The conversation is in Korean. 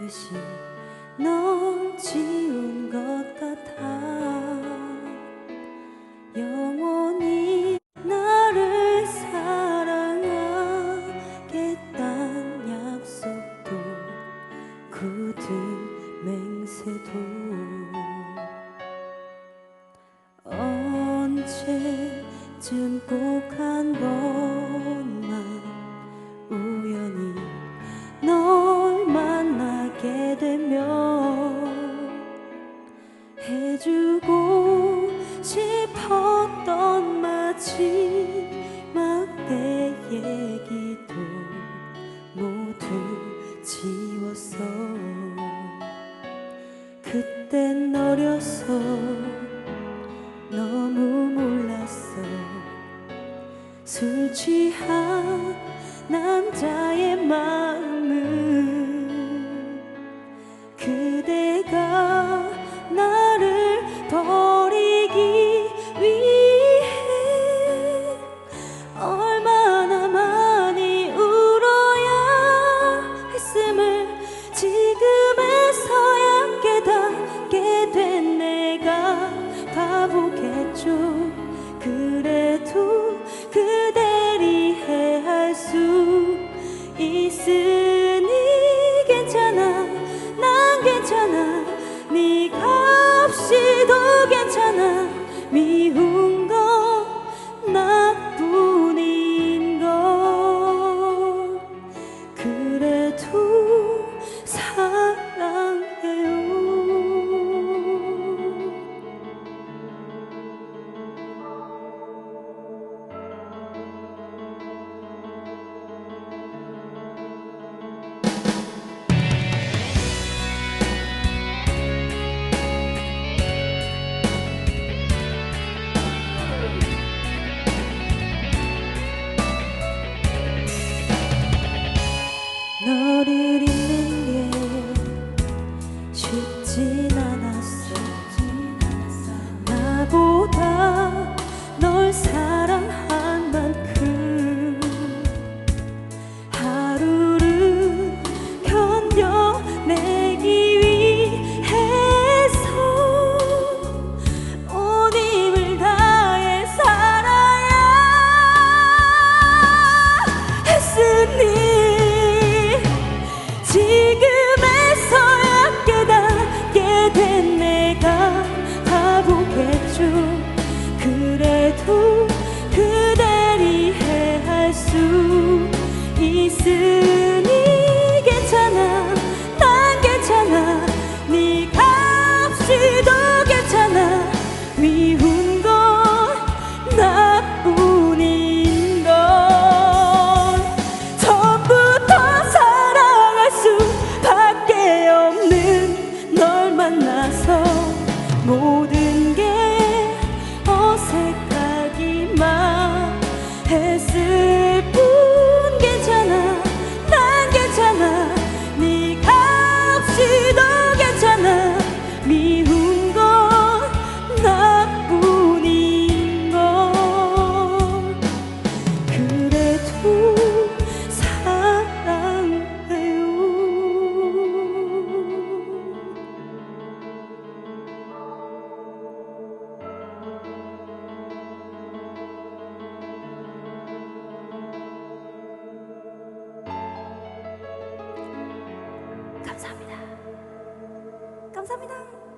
듯이 넌 지운 것 같아. 영원히 나를 사랑하겠단 약속도 굳은 맹세도 언제쯤 꼭 한번 주고 싶었던 마지막 때 얘기도 모두 지웠어. 그땐 어려서 너무 몰랐어. 술 취한 남자의 말 있으니 괜찮아 난 괜찮아. 네가 없이도 괜찮아. 미운 쉽지 감사합니다.